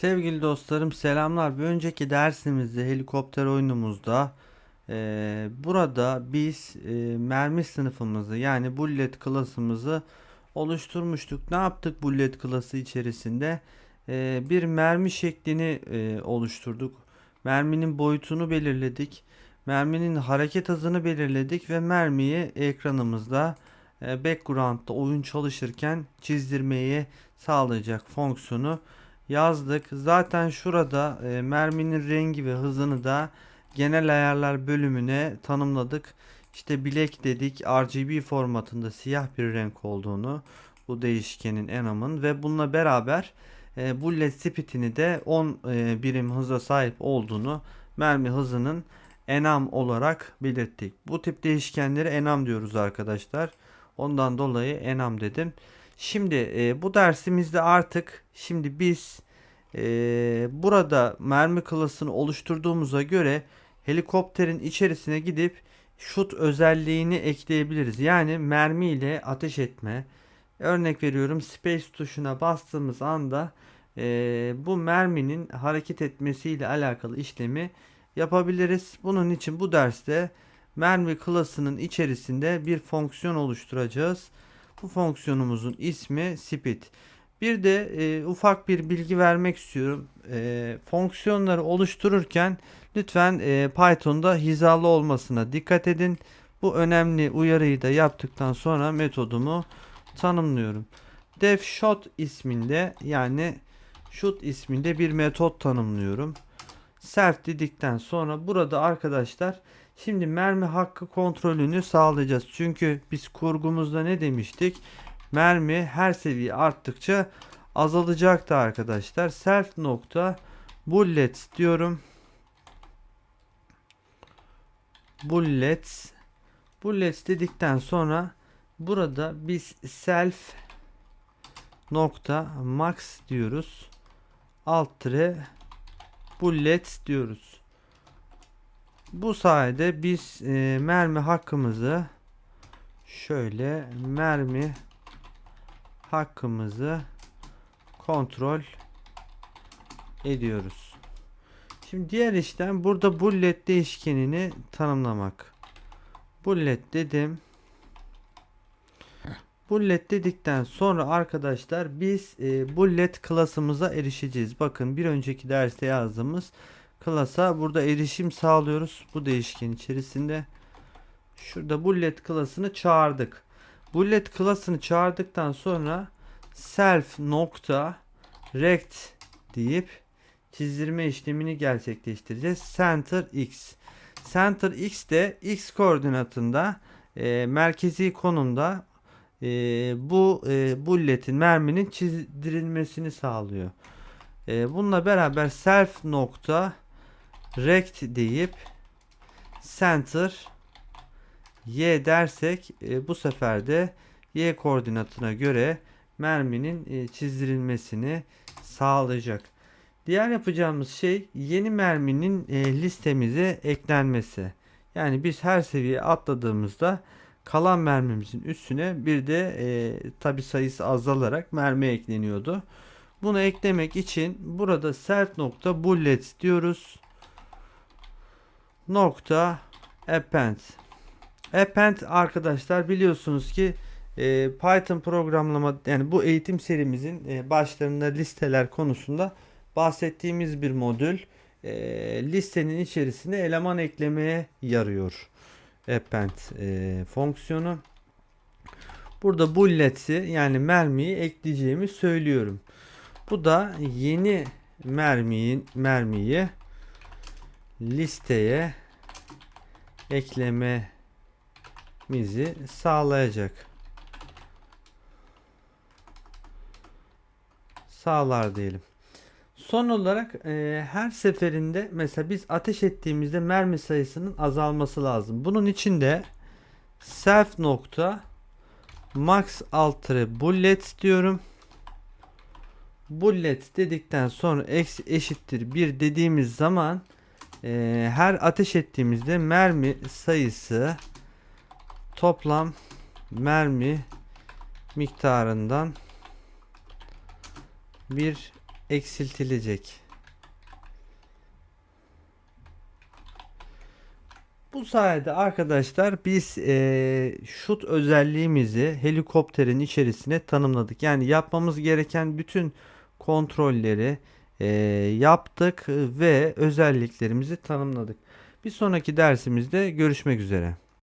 Sevgili dostlarım selamlar. Bir önceki dersimizde helikopter oyunumuzda eee, burada biz eee, mermi sınıfımızı yani bullet klasımızı oluşturmuştuk. Ne yaptık bullet klası içerisinde? Eee, bir mermi şeklini eee, oluşturduk. Merminin boyutunu belirledik. Merminin hareket hızını belirledik ve mermiyi ekranımızda eee, background'da oyun çalışırken çizdirmeyi sağlayacak fonksiyonu yazdık. Zaten şurada e, merminin rengi ve hızını da genel ayarlar bölümüne tanımladık. İşte bilek dedik RGB formatında siyah bir renk olduğunu bu değişkenin enamın ve bununla beraber e, bullet speed'ini de 10 e, birim hıza sahip olduğunu mermi hızının enam olarak belirttik. Bu tip değişkenleri enam diyoruz arkadaşlar. Ondan dolayı enam dedim. Şimdi e, bu dersimizde artık şimdi biz e, burada mermi klasını oluşturduğumuza göre helikopterin içerisine gidip şut özelliğini ekleyebiliriz. Yani mermi ile ateş etme. Örnek veriyorum space tuşuna bastığımız anda e, bu merminin hareket etmesiyle alakalı işlemi yapabiliriz. Bunun için bu derste mermi klasının içerisinde bir fonksiyon oluşturacağız. Bu fonksiyonumuzun ismi speed. Bir de e, ufak bir bilgi vermek istiyorum. E, fonksiyonları oluştururken lütfen e, Python'da hizalı olmasına dikkat edin. Bu önemli uyarıyı da yaptıktan sonra metodumu tanımlıyorum. Def shot isminde yani shoot isminde bir metot tanımlıyorum. Self dedikten sonra burada arkadaşlar şimdi mermi hakkı kontrolünü sağlayacağız. Çünkü biz kurgumuzda ne demiştik? mermi her seviye arttıkça azalacaktı arkadaşlar. Self nokta bullets diyorum. Bullets bullets dedikten sonra burada biz self nokta max diyoruz. Alt tire bullets diyoruz. Bu sayede biz e, mermi hakkımızı şöyle mermi hakkımızı kontrol ediyoruz. Şimdi diğer işlem burada bullet değişkenini tanımlamak. Bullet dedim. Bullet dedikten sonra arkadaşlar biz e, bullet klasımıza erişeceğiz. Bakın bir önceki derste yazdığımız klasa burada erişim sağlıyoruz. Bu değişken içerisinde. Şurada bullet klasını çağırdık. Bullet klasını çağırdıktan sonra self nokta rect deyip çizdirme işlemini gerçekleştireceğiz. Center x. Center x de x koordinatında e, merkezi konumda e, bu e, bulletin merminin çizdirilmesini sağlıyor. E, bununla beraber self nokta rect deyip center y dersek e, bu sefer de y koordinatına göre merminin e, çizdirilmesini sağlayacak. Diğer yapacağımız şey yeni merminin e, listemize eklenmesi. Yani biz her seviye atladığımızda kalan mermimizin üstüne bir de e, tabi sayısı azalarak mermi ekleniyordu. Bunu eklemek için burada self nokta bullets diyoruz. Nokta append Append arkadaşlar biliyorsunuz ki e, Python programlama yani bu eğitim serimizin e, başlarında listeler konusunda bahsettiğimiz bir modül. E, listenin içerisine eleman eklemeye yarıyor. Append e, fonksiyonu. Burada bullets'i yani mermiyi ekleyeceğimi söylüyorum. Bu da yeni mermiyi mermiyi listeye ekleme mizi sağlayacak. Sağlar diyelim. Son olarak e, her seferinde mesela biz ateş ettiğimizde mermi sayısının azalması lazım. Bunun için de self nokta max altre bullet diyorum. Bullet dedikten sonra eksi eşittir 1 dediğimiz zaman e, her ateş ettiğimizde mermi sayısı toplam mermi miktarından bir eksiltilecek. Bu sayede arkadaşlar biz eee şut özelliğimizi helikopterin içerisine tanımladık. Yani yapmamız gereken bütün kontrolleri eee, yaptık ve özelliklerimizi tanımladık. Bir sonraki dersimizde görüşmek üzere.